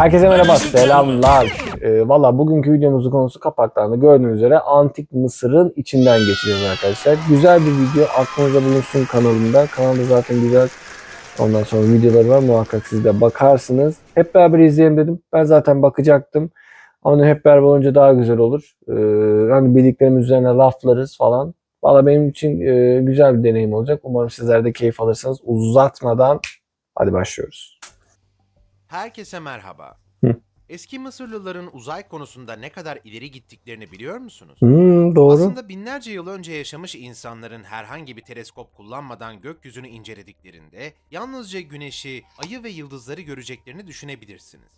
Herkese merhaba, selamlar. Ee, Valla bugünkü videomuzun konusu kapaklarında gördüğünüz üzere Antik Mısır'ın içinden geçeceğiz arkadaşlar. Güzel bir video, aklınızda bulunsun kanalımda. Kanalda zaten güzel ondan sonra videoları var muhakkak siz de bakarsınız. Hep beraber izleyelim dedim. Ben zaten bakacaktım. Ama hep beraber olunca daha güzel olur. Ee, hani bildiklerimiz üzerine laflarız falan. Valla benim için e, güzel bir deneyim olacak. Umarım sizler de keyif alırsınız. Uzatmadan hadi başlıyoruz. Herkese merhaba. Hı. Eski Mısırlıların uzay konusunda ne kadar ileri gittiklerini biliyor musunuz? Hmm, doğru. Aslında binlerce yıl önce yaşamış insanların herhangi bir teleskop kullanmadan gökyüzünü incelediklerinde yalnızca güneşi, ayı ve yıldızları göreceklerini düşünebilirsiniz.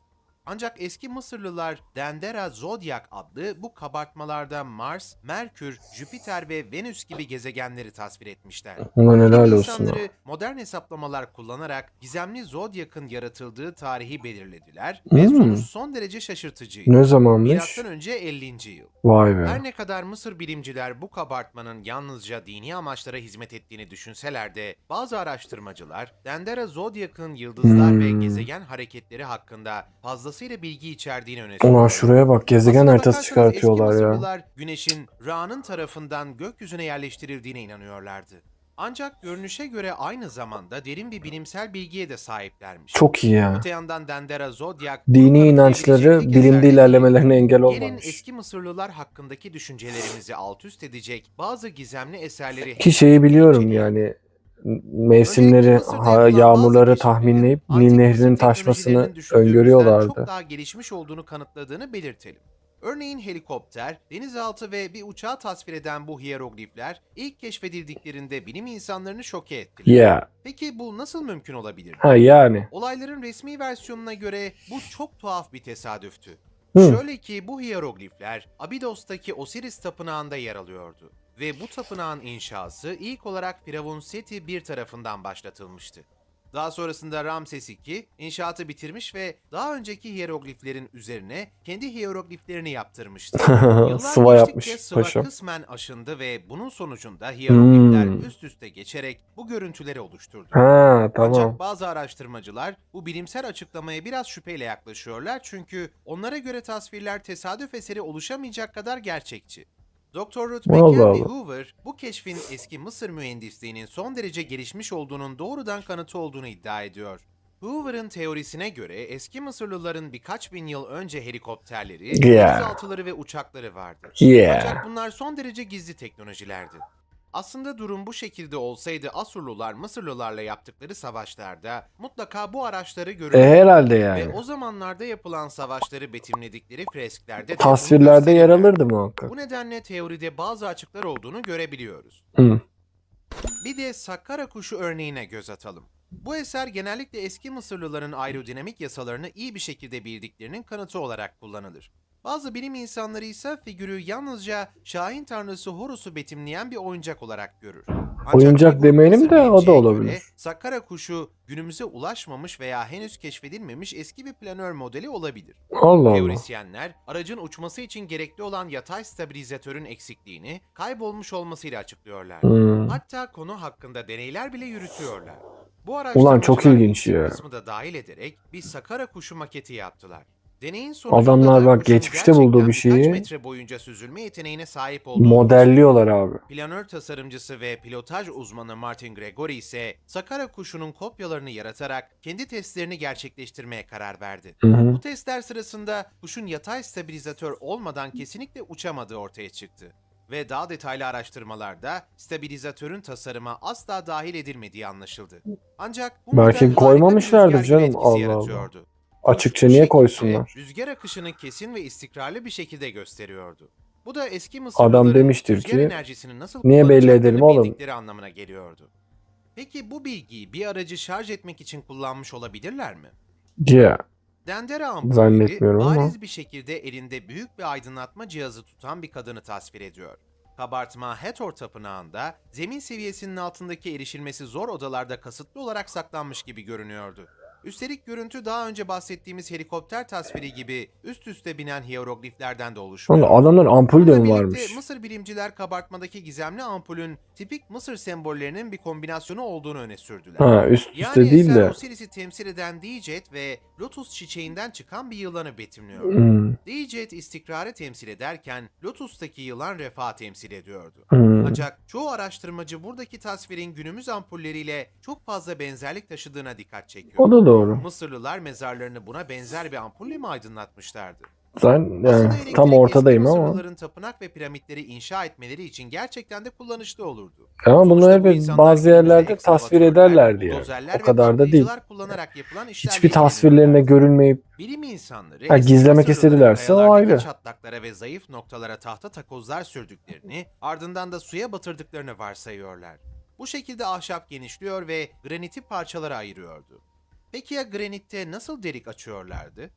Ancak eski Mısırlılar Dendera Zodiac adlı bu kabartmalarda Mars, Merkür, Jüpiter ve Venüs gibi gezegenleri tasvir etmişler. Ulan helal Bilim olsun. insanları modern hesaplamalar kullanarak gizemli Zodyak'ın yaratıldığı tarihi belirlediler ve Hmm. sonuç son derece şaşırtıcıydı. Ne zamanmış? Milattan önce 50. yıl. Vay be. Her ne kadar Mısır bilimciler bu kabartmanın yalnızca dini amaçlara hizmet ettiğini düşünseler de bazı araştırmacılar Dendera Zodyak'ın yıldızlar Hmm. ve gezegen hareketleri hakkında fazlasıyla bilgi içerdiğini öne Ulan sürüyorlar. şuraya bak gezegen Aslına haritası bakarsanız çıkartıyorlar eski ya. Mısırlılar güneşin Ra'nın tarafından gökyüzüne yerleştirildiğine inanıyorlardı. Ancak görünüşe göre aynı zamanda derin bir bilimsel bilgiye de sahiplermiş. Çok iyi ya. Öte yandan Dendera Zodiac Dini inançları bilimde ilerlemelerine engel Gelin olmamış. eski Mısırlılar hakkındaki düşüncelerimizi alt üst edecek bazı gizemli eserleri Ki şeyi biliyorum yani mevsimleri, yağmurları tahminleyip Nil Nehri'nin taşmasını öngörüyorlardı. Çok daha gelişmiş olduğunu kanıtladığını belirtelim. Örneğin helikopter, denizaltı ve bir uçağı tasvir eden bu hieroglifler ilk keşfedildiklerinde bilim insanlarını şoke ettiler. Ya. Peki bu nasıl mümkün olabilir? Ha yani. Olayların resmi versiyonuna göre bu çok tuhaf bir tesadüftü. Hı. Şöyle ki bu hieroglifler Abidos'taki Osiris tapınağında yer alıyordu. Ve bu tapınağın inşası ilk olarak Firavun Seti I tarafından başlatılmıştı. Daha sonrasında Ramses II inşaatı bitirmiş ve daha önceki hierogliflerin üzerine kendi hierogliflerini yaptırmıştı. Sıva yapmış sıva paşam. kısmen aşındı ve bunun sonucunda hieroglifler Hmm. üst üste geçerek bu görüntüleri oluşturdu. Ha tamam. Ancak bazı araştırmacılar bu bilimsel açıklamaya biraz şüpheyle yaklaşıyorlar çünkü onlara göre tasvirler tesadüf eseri oluşamayacak kadar gerçekçi. Dr. McKenzie Allah. Hoover bu keşfin eski Mısır mühendisliğinin son derece gelişmiş olduğunun doğrudan kanıtı olduğunu iddia ediyor. Hoover'ın teorisine göre eski Mısırlıların birkaç bin yıl önce helikopterleri, Yeah. denizaltıları ve uçakları vardı. Yeah. Ancak bunlar son derece gizli teknolojilerdi. Aslında durum bu şekilde olsaydı Asurlular Mısırlılarla yaptıkları savaşlarda mutlaka bu araçları E, görürdü. herhalde Ve yani. o zamanlarda yapılan savaşları betimledikleri fresklerde de Tasvirlerde yer alırdı muhakkak. Bu nedenle teoride bazı açıklar olduğunu görebiliyoruz. Hı. Bir de Sakkara kuşu örneğine göz atalım. Bu eser genellikle eski Mısırlıların aerodinamik yasalarını iyi bir şekilde bildiklerinin kanıtı olarak kullanılır. Bazı bilim insanları ise figürü yalnızca Şahin tanrısı Horus'u betimleyen bir oyuncak olarak görür. Ancak Oyuncak demeyelim de o da olabilir. göre Sakkara kuşu günümüze ulaşmamış veya henüz keşfedilmemiş eski bir planör modeli olabilir. Allah Allah. Teorisyenler aracın uçması için gerekli olan yatay stabilizatörün eksikliğini kaybolmuş olmasıyla açıklıyorlar. Hmm. Hatta konu hakkında deneyler bile yürütüyorlar. Bu Ulan çok ilginç ya. kısmı da dahil ederek bir Sakara kuşu maketi yaptılar. Deneyin sonucunda Adamlar da bak kuşun geçmişte bulduğu bir gerçekten birkaç şeyi metre boyunca süzülme yeteneğine sahip olduğu modelliyorlar abi. Planör tasarımcısı ve pilotaj uzmanı Martin Gregory ise Sakara kuşunun kopyalarını yaratarak kendi testlerini gerçekleştirmeye karar verdi. Hı hı. Bu testler sırasında kuşun yatay stabilizatör olmadan kesinlikle uçamadığı ortaya çıktı. Ve daha detaylı araştırmalarda stabilizatörün tasarıma asla dahil edilmediği anlaşıldı. Ancak bu Belki harika bir koymamışlardır rüzgar canım, etkisi Allah Allah. yaratıyordu. Açıkça niye şekilde koysunlar? Rüzgar akışını kesin ve istikrarlı bir şekilde gösteriyordu. Bu da eski Adam Mısırlıların demiştir rüzgar ki, enerjisini nasıl "Niye belli kullanacaklarını edelim oğlum?" bildikleri anlamına geliyordu. Peki bu bilgiyi bir aracı şarj etmek için kullanmış olabilirler mi? Yeah. Dendera ampulleri Zannetmiyorum ama. bariz bir şekilde elinde büyük bir aydınlatma cihazı tutan bir kadını tasvir ediyor. Kabartma Hathor Tapınağı'nda zemin seviyesinin altındaki erişilmesi zor odalarda kasıtlı olarak saklanmış gibi görünüyordu. Üstelik görüntü daha önce bahsettiğimiz helikopter tasviri gibi üst üste binen hierogliflerden de oluşmuyor. Oğlum adamların ampul de Bununla mi birlikte varmış? Mısır bilimciler kabartmadaki gizemli ampulün tipik Mısır sembollerinin bir kombinasyonu olduğunu öne sürdüler. Ha üst üste Yani değil eser de. Osiris'i temsil eden Diyecet ve Lotus çiçeğinden çıkan bir yılanı betimliyor. Hmm, Diyecet istikrarı temsil ederken Lotus'taki yılan refah temsil ediyordu. hmm. Ancak çoğu araştırmacı buradaki tasvirin günümüz ampulleriyle çok fazla benzerlik taşıdığına dikkat çekiyor. O da doğru. Mısırlılar mezarlarını buna benzer bir ampulle mi aydınlatmışlardı? Aslında yani elektrik tam ortadayım eski ama. Mısırlıların tapınak ve piramitleri inşa etmeleri için gerçekten de kullanışlı olurdu. Ama Sonuçta bunları bu hep insanlar bazı günümüzde yerlerde tasvir ekskavatörler, ederlerdi yani. buldozerler O ve kadar da değil. patlayıcılar kullanarak yapılan Hiçbir tasvirlerine ilgileniyorlar. görülmeyip Bilim insanları Ha, eski gizlemek Mısırlıların istedilerse o kayalardaki ayrı. çatlaklara ve zayıf noktalara tahta takozlar sürdüklerini, ardından da suya batırdıklarını varsayıyorlar. Bu şekilde ahşap genişliyor ve graniti parçalara ayırıyordu. Peki ya granitte nasıl delik açıyorlardı?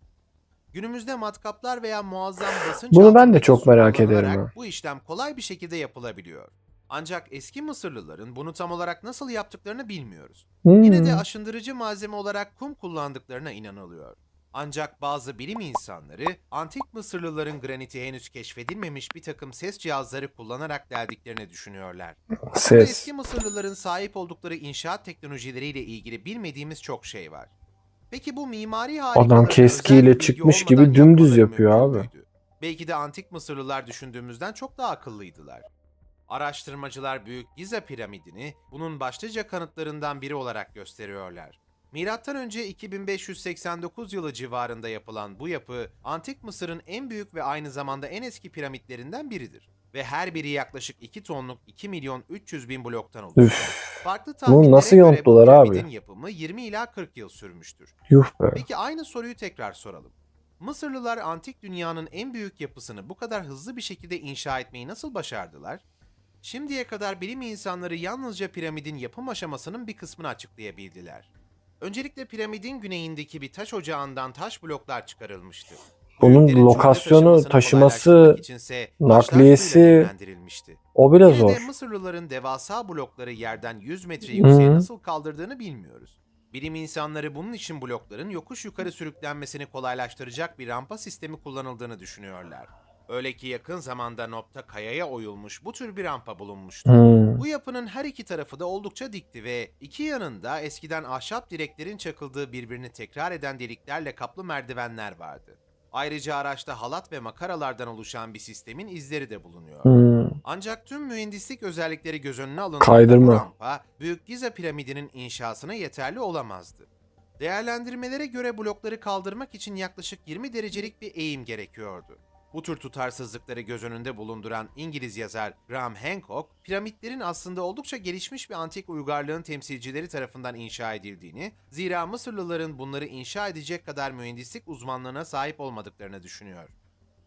Günümüzde matkaplar veya muazzam basınç Bunu ben de çok merak ederim. Bu işlem kolay bir şekilde yapılabiliyor. Ancak eski Mısırlıların bunu tam olarak nasıl yaptıklarını bilmiyoruz. Yine de hmm, aşındırıcı malzeme olarak kum kullandıklarına inanılıyor. Ancak bazı bilim insanları antik Mısırlıların graniti henüz keşfedilmemiş bir takım ses cihazları kullanarak deldiklerini düşünüyorlar. Ses. eski Mısırlıların sahip oldukları inşaat teknolojileriyle ilgili bilmediğimiz çok şey var. Peki bu mimari harikaların keskiyle özel bir bilgi çıkmış gibi dümdüz yapmaları yapıyor mümkün abi. müydü? Belki de antik Mısırlılar düşündüğümüzden çok daha akıllıydılar. Araştırmacılar Büyük Giza piramidini bunun başlıca kanıtlarından biri olarak gösteriyorlar. Milattan önce 2589 yılı civarında yapılan bu yapı Antik Mısır'ın en büyük ve aynı zamanda en eski piramitlerinden biridir. Ve her biri yaklaşık 2 tonluk 2 milyon 300 bin bloktan oluşuyor. Üf, Farklı Bunu tahminlere nasıl göre bu abi? yapımı 20 ila 40 yıl sürmüştür. yuh be. Peki aynı soruyu tekrar soralım. Mısırlılar antik dünyanın en büyük yapısını bu kadar hızlı bir şekilde inşa etmeyi nasıl başardılar? Şimdiye kadar bilim insanları yalnızca piramidin yapım aşamasının bir kısmını açıklayabildiler. Öncelikle piramidin güneyindeki bir taş ocağından taş bloklar çıkarılmıştı. Bunun Büyüklerin lokasyonu, taşıması, kolaylaştırmak içinse taşlar nakliyesi- suyla nemlendirilmişti. O biraz Yine de zor. Mısırlıların devasa blokları yerden 100 metre yükseğe Hı. nasıl kaldırdığını bilmiyoruz. Bilim insanları bunun için blokların yokuş yukarı sürüklenmesini kolaylaştıracak bir rampa sistemi kullanıldığını düşünüyorlar. Öyle ki yakın zamanda Nop'ta kayaya oyulmuş bu tür bir rampa bulunmuştu. Hmm. Bu yapının her iki tarafı da oldukça dikti ve iki yanında eskiden ahşap direklerin çakıldığı birbirini tekrar eden deliklerle kaplı merdivenler vardı. Ayrıca araçta halat ve makaralardan oluşan bir sistemin izleri de bulunuyor. Hmm. Ancak tüm mühendislik özellikleri göz önüne alındığında bu rampa Büyük Giza piramidinin inşasına yeterli olamazdı. Değerlendirmelere göre blokları kaldırmak için yaklaşık 20 derecelik bir eğim gerekiyordu. Bu tür tutarsızlıkları göz önünde bulunduran İngiliz yazar Graham Hancock, piramitlerin aslında oldukça gelişmiş bir antik uygarlığın temsilcileri tarafından inşa edildiğini, zira Mısırlıların bunları inşa edecek kadar mühendislik uzmanlığına sahip olmadıklarını düşünüyor.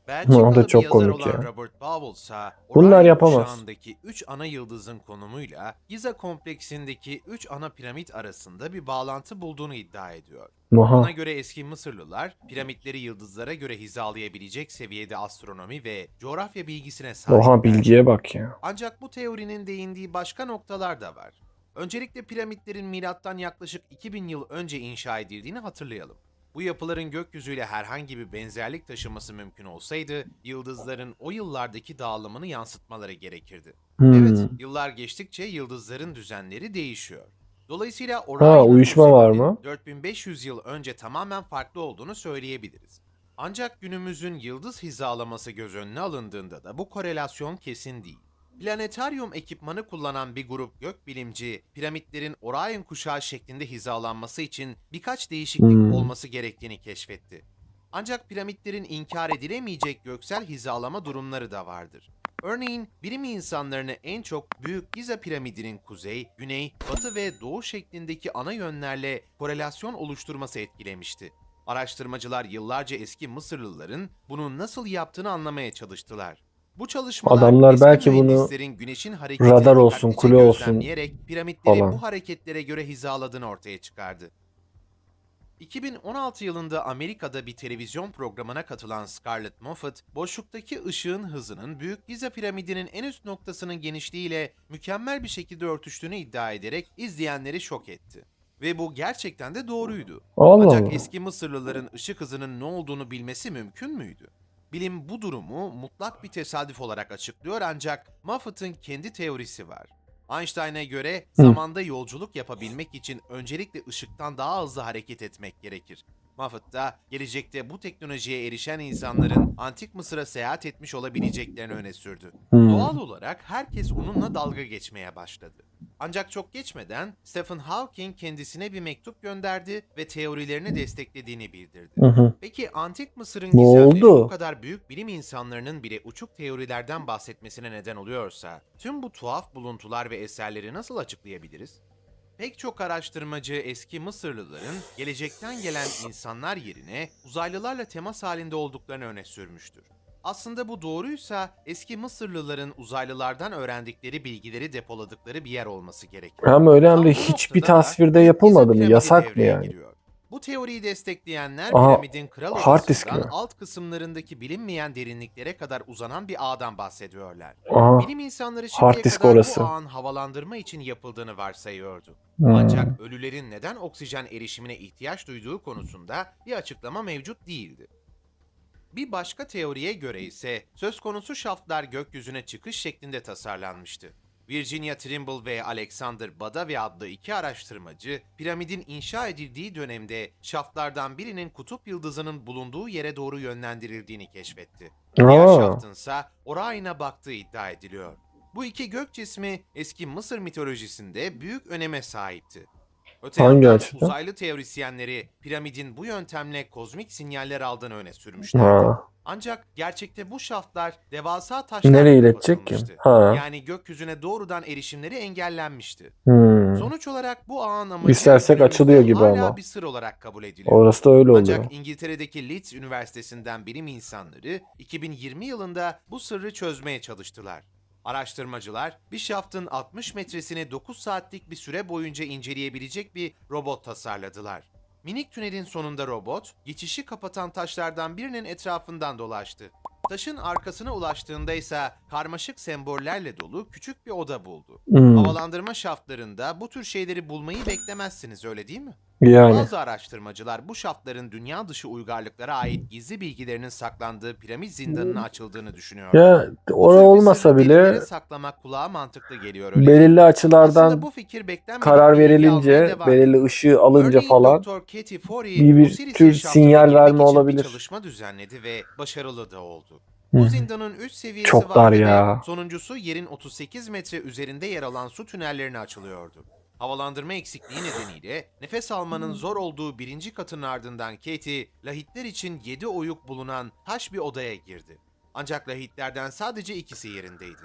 O da Belçikalı çok bir yazar komik olan ya. Robert Bowell ise Bunlar Orion yapamaz. kuşağındaki 3 ana yıldızın konumuyla Giza kompleksindeki 3 ana piramit arasında bir bağlantı bulduğunu iddia ediyor. Maha. Ona göre eski Mısırlılar piramitleri yıldızlara göre hizalayabilecek seviyede astronomi ve coğrafya bilgisine sahip. Oha bilgiye bak ya. Ancak bu teorinin değindiği başka noktalar da var. Öncelikle piramitlerin milattan yaklaşık 2000 yıl önce inşa edildiğini hatırlayalım. Bu yapıların gökyüzüyle herhangi bir benzerlik taşıması mümkün olsaydı, yıldızların o yıllardaki dağılımını yansıtmaları gerekirdi. Hmm. Evet, yıllar geçtikçe yıldızların düzenleri değişiyor. Dolayısıyla Orion'un uyuşma var mı? 4500 yıl önce tamamen farklı olduğunu söyleyebiliriz. Ancak günümüzün yıldız hizalaması göz önüne alındığında da bu korelasyon kesin değil. Planetaryum ekipmanı kullanan bir grup gökbilimci, piramitlerin Orion kuşağı şeklinde hizalanması için birkaç değişiklik Hmm. olması gerektiğini keşfetti. Ancak piramitlerin inkar edilemeyecek göksel hizalama durumları da vardır. Örneğin bilim insanlarını en çok Büyük Giza piramidinin kuzey, güney, batı ve doğu şeklindeki ana yönlerle korelasyon oluşturması etkilemişti. Araştırmacılar yıllarca eski Mısırlıların bunu nasıl yaptığını anlamaya çalıştılar. Bu çalışmalar Adamlar belki bunu güneşin radar olsun, kule olsun piramitleri falan. bu hareketlere göre hizaladığını ortaya çıkardı. 2016 yılında Amerika'da bir televizyon programına katılan Scarlett Moffat, boşluktaki ışığın hızının Büyük Giza piramidinin en üst noktasının genişliğiyle mükemmel bir şekilde örtüştüğünü iddia ederek izleyenleri şok etti. Ve bu gerçekten de doğruydu. Allah Ancak Allah. eski Mısırlıların ışık hızının ne olduğunu bilmesi mümkün müydü? Bilim bu durumu mutlak bir tesadüf olarak açıklıyor ancak Moffat'ın kendi teorisi var. Einstein'a göre zamanda yolculuk yapabilmek için öncelikle ışıktan daha hızlı hareket etmek gerekir. Moffat da gelecekte bu teknolojiye erişen insanların antik Mısır'a seyahat etmiş olabileceklerini öne sürdü. Doğal olarak herkes onunla dalga geçmeye başladı. Ancak çok geçmeden Stephen Hawking kendisine bir mektup gönderdi ve teorilerini desteklediğini bildirdi. Hı hı. Peki antik Mısır'ın Ne gizemleri oldu? bu kadar büyük bilim insanlarının bile uçuk teorilerden bahsetmesine neden oluyorsa, tüm bu tuhaf buluntular ve eserleri nasıl açıklayabiliriz? Pek çok araştırmacı eski Mısırlıların gelecekten gelen insanlar yerine uzaylılarla temas halinde olduklarını öne sürmüştür. Aslında bu doğruysa eski Mısırlıların uzaylılardan öğrendikleri bilgileri depoladıkları bir yer olması gerekir. Hem öyle hem de hiçbir tasvirde yapılmadı mı? Yasak mı yani? giriyor. Bu teoriyi destekleyenler Aha, piramidin kral odasından alt kısımlarındaki bilinmeyen derinliklere kadar uzanan bir ağdan bahsediyorlar. Aha. Bilim insanları şimdiye kadar orası. bu ağın havalandırma için yapıldığını varsayıyordu. Hmm. Ancak ölülerin neden oksijen erişimine ihtiyaç duyduğu konusunda bir açıklama mevcut değildi. Bir başka teoriye göre ise söz konusu şaftlar gökyüzüne çıkış şeklinde tasarlanmıştı. Virginia Trimble ve Alexander Badawi adlı iki araştırmacı, piramidin inşa edildiği dönemde şaftlardan birinin kutup yıldızının bulunduğu yere doğru yönlendirildiğini keşfetti. Diğer Aa. şaftınsa Orion'a baktığı iddia ediliyor. Bu iki gök cismi eski Mısır mitolojisinde büyük öneme sahipti. Öte Hangi yandan açıdan? uzaylı teorisyenleri piramidin bu yöntemle kozmik sinyaller aldığını öne sürmüşlerdi. Ha. Ancak gerçekte bu şaftlar devasa taşlar Nereye iletecek ki? Ha. Yani gökyüzüne doğrudan erişimleri engellenmişti. Hmm. Sonuç olarak bu ağın amacı İstersek açılıyor gibi hala ama. bir sır olarak kabul ediliyor. Orası da öyle oluyor. Ancak İngiltere'deki Leeds Üniversitesi'nden bilim insanları 2020 yılında bu sırrı çözmeye çalıştılar. Araştırmacılar bir şaftın 60 metresini 9 saatlik bir süre boyunca inceleyebilecek bir robot tasarladılar. Minik tünelin sonunda robot, geçişi kapatan taşlardan birinin etrafından dolaştı. Taşın arkasına ulaştığında ise karmaşık sembollerle dolu küçük bir oda buldu. Hmm. Havalandırma şaftlarında bu tür şeyleri bulmayı beklemezsiniz öyle değil mi? Yani. Bazı araştırmacılar bu şaftların dünya dışı uygarlıklara ait gizli bilgilerinin saklandığı piramit zindanına açıldığını düşünüyor. Ya bir olmasa bile saklamak kulağa mantıklı geliyor öyle. belirli açılardan bu fikir karar verilince, belirli ışığı alınca Örneğin falan Forey, bir- bir tür sinyal verme olabilir. çalışma düzenledi ve başarılı da oldu. Bu zindanın üst seviyesi Çok vardı dar ve ya. sonuncusu yerin 38 metre üzerinde yer alan su tünellerine açılıyordu. Havalandırma eksikliği nedeniyle nefes almanın zor olduğu birinci katın ardından Katie, lahitler için 7 oyuk bulunan taş bir odaya girdi. Ancak lahitlerden sadece ikisi yerindeydi.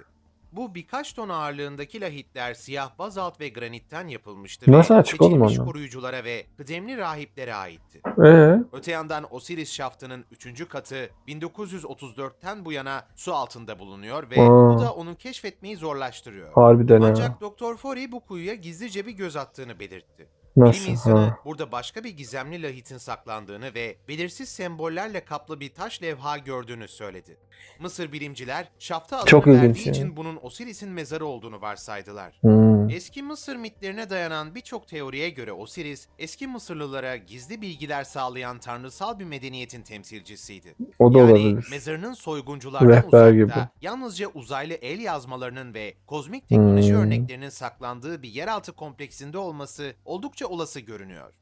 Bu birkaç ton ağırlığındaki lahitler siyah bazalt ve granitten yapılmıştı Nasıl ve açık oğlum onlar? koruyuculara ve kıdemli rahiplere aitti. ee, Öte yandan Osiris şaftının 3. katı 1934'ten bu yana su altında bulunuyor ve Aa. bu da onun keşfetmeyi zorlaştırıyor. harbiden ha. Ancak Doktor Forey bu kuyuya gizlice bir göz attığını belirtti. Bilim Nasıl? insanı Ha. burada başka bir gizemli lahitin saklandığını ve belirsiz sembollerle kaplı bir taş levha gördüğünü söyledi. Mısır bilimciler şafta adını Çok verdiği ilginç ya. için bunun Osiris'in mezarı olduğunu varsaydılar. Hmm. Eski Mısır mitlerine dayanan birçok teoriye göre Osiris, eski Mısırlılara gizli bilgiler sağlayan tanrısal bir medeniyetin temsilcisiydi. O da yani olabilir. mezarının soygunculardan Rehber uzakta, gibi. yalnızca uzaylı el yazmalarının ve kozmik teknoloji Hmm. örneklerinin saklandığı bir yeraltı kompleksinde olması oldukça olası görünüyor.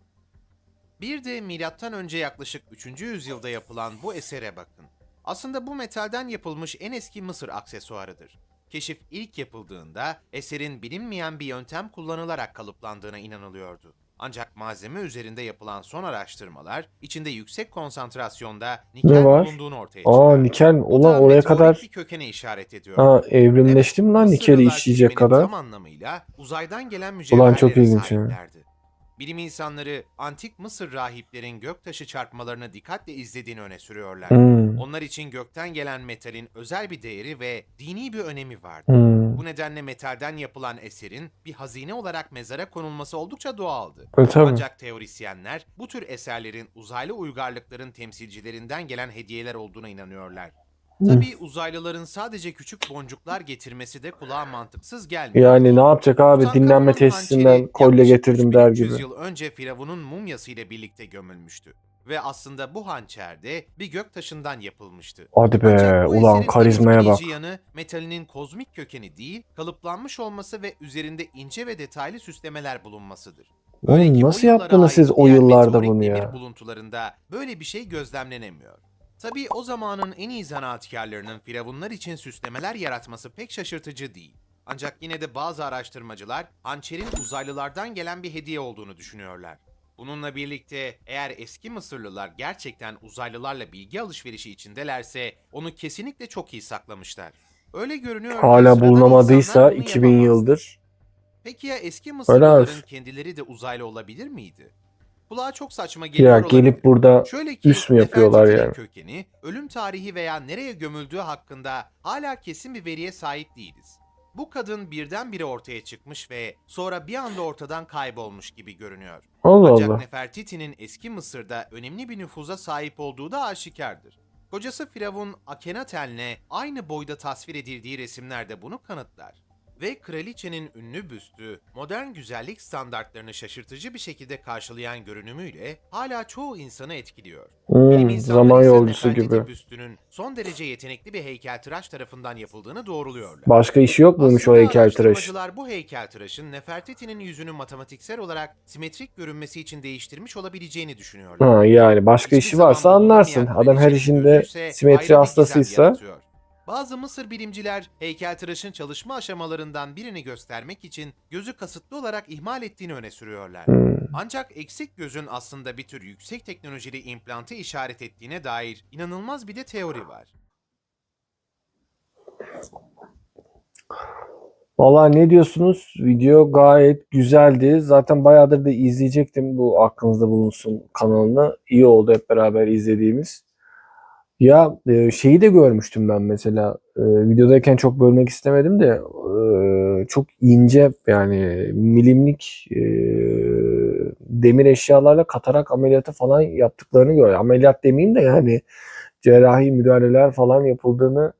Bir de milattan önce yaklaşık 3. yüzyılda yapılan bu esere bakın. Aslında bu metalden yapılmış en eski Mısır aksesuarıdır. Keşif ilk yapıldığında eserin bilinmeyen bir yöntem kullanılarak kalıplandığına inanılıyordu. Ancak malzeme üzerinde yapılan son araştırmalar içinde yüksek konsantrasyonda nikel var? bulunduğunu ortaya Aa çıkardı. nikel. Bu Ulan da oraya kadar bir kökene işaret ediyor. ha, evrimleşti mi lan Evet, nikeli işleyecek kadar? Tam anlamıyla uzaydan gelen Ulan çok mücevherlere ilginç sahiplerdi. Bilim insanları antik Mısır rahiplerin göktaşı çarpmalarını dikkatle izlediğini öne sürüyorlar. Hmm. Onlar için gökten gelen metalin özel bir değeri ve dini bir önemi vardı. Hmm. Bu nedenle metalden yapılan eserin bir hazine olarak mezara konulması oldukça doğaldı. E, tabii. Ancak teorisyenler bu tür eserlerin uzaylı uygarlıkların temsilcilerinden gelen hediyeler olduğuna inanıyorlar. Tabii uzaylıların sadece küçük boncuklar getirmesi de kulağa mantıksız gelmiyor. Yani ne yapacak abi dinlenme Tutankamon'un tesisinden hançeri kolye yaklaşık getirdim der 3300 gibi. yıl önce Firavun'un mumyası ile birlikte gömülmüştü. Ve aslında bu hançer de bir gök taşından yapılmıştı. Hadi be Ancak bu ulan eserin karizmaya bak. etkileyici yanı metalinin kozmik kökeni değil, kalıplanmış olması ve üzerinde ince ve detaylı süslemeler bulunmasıdır. Öyle Oğlum ki o nasıl yıllara yaptınız ait siz o diğer yıllarda meteorik bunu demir ya? buluntularında böyle bir şey gözlemlenemiyor. Tabii o zamanın en iyi zanaatkarlarının firavunlar için süslemeler yaratması pek şaşırtıcı değil. Ancak yine de bazı araştırmacılar hançerin uzaylılardan gelen bir hediye olduğunu düşünüyorlar. Bununla birlikte eğer eski Mısırlılar gerçekten uzaylılarla bilgi alışverişi içindelerse onu kesinlikle çok iyi saklamışlar. Öyle görünüyor ki Hala sıradan insanlar bunu 2000 yapamaz. yıldır. Peki ya eski Mısırlıların kendileri de uzaylı olabilir miydi? Kulağa çok saçma geliyor Ya olabilir. gelip burada Şöyle ki üs mü yapıyorlar yani? kökeni, ölüm tarihi veya nereye gömüldüğü hakkında hala kesin bir veriye sahip değiliz. Bu kadın birdenbire ortaya çıkmış ve sonra bir anda ortadan kaybolmuş gibi görünüyor. Allah Ancak Allah. Nefertiti'nin eski Mısır'da önemli bir nüfuza sahip olduğu da aşikardır. Kocası Firavun Akhenaten'le aynı boyda tasvir edildiği resimlerde bunu kanıtlar. Ve kraliçenin ünlü büstü, modern güzellik standartlarını şaşırtıcı bir şekilde karşılayan görünümüyle hala çoğu insanı etkiliyor. Hmm, zaman yolcusu gibi. büstünün son derece yetenekli bir heykeltıraş tarafından yapıldığını doğruluyorlar. Başka işi yok muymuş o Aslında heykeltıraş? araştırmacılar bu heykeltıraşın Nefertiti'nin yüzünü matematiksel olarak simetrik görünmesi için değiştirmiş olabileceğini düşünüyorlar. Ha yani başka Hiçbir işi varsa anlarsın. Adam her işinde simetri hastasıysa. Bazı Mısır bilimciler heykeltıraşın çalışma aşamalarından birini göstermek için gözü kasıtlı olarak ihmal ettiğini öne sürüyorlar. Hmm. Ancak eksik gözün aslında bir tür yüksek teknolojili implantı işaret ettiğine dair inanılmaz bir de teori var. Valla ne diyorsunuz? Video gayet güzeldi. Zaten bayağıdır da izleyecektim bu aklınızda bulunsun kanalını. İyi oldu hep beraber izlediğimiz. Ya e, şeyi de görmüştüm ben mesela. E, videodayken çok bölmek istemedim de e, çok ince yani milimlik e, demir eşyalarla katarak ameliyatı falan yaptıklarını gördüm. Ameliyat demeyeyim de yani cerrahi müdahaleler falan yapıldığını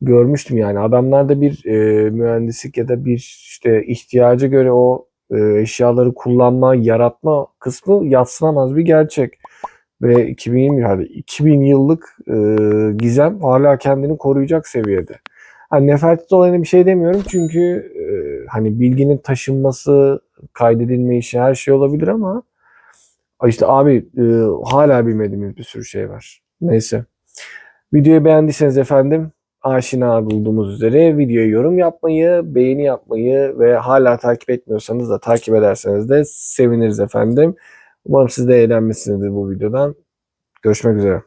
görmüştüm yani. Adamlarda bir e, mühendislik ya da bir işte ihtiyaca göre o e, eşyaları kullanma, yaratma kısmı yadsınamaz bir gerçek. Ve 2020 yani 2000 yıllık e, gizem hala kendini koruyacak seviyede. Hani Nefertiti olayına bir şey demiyorum çünkü e, hani bilginin taşınması, kaydedilme işi her şey olabilir ama işte abi e, hala bilmediğimiz bir sürü şey var. Neyse. Videoyu beğendiyseniz efendim aşina bulduğumuz üzere videoya yorum yapmayı, beğeni yapmayı ve hala takip etmiyorsanız da takip ederseniz de seviniriz efendim. Umarım siz de eğlenmişsinizdir bu videodan. Görüşmek üzere.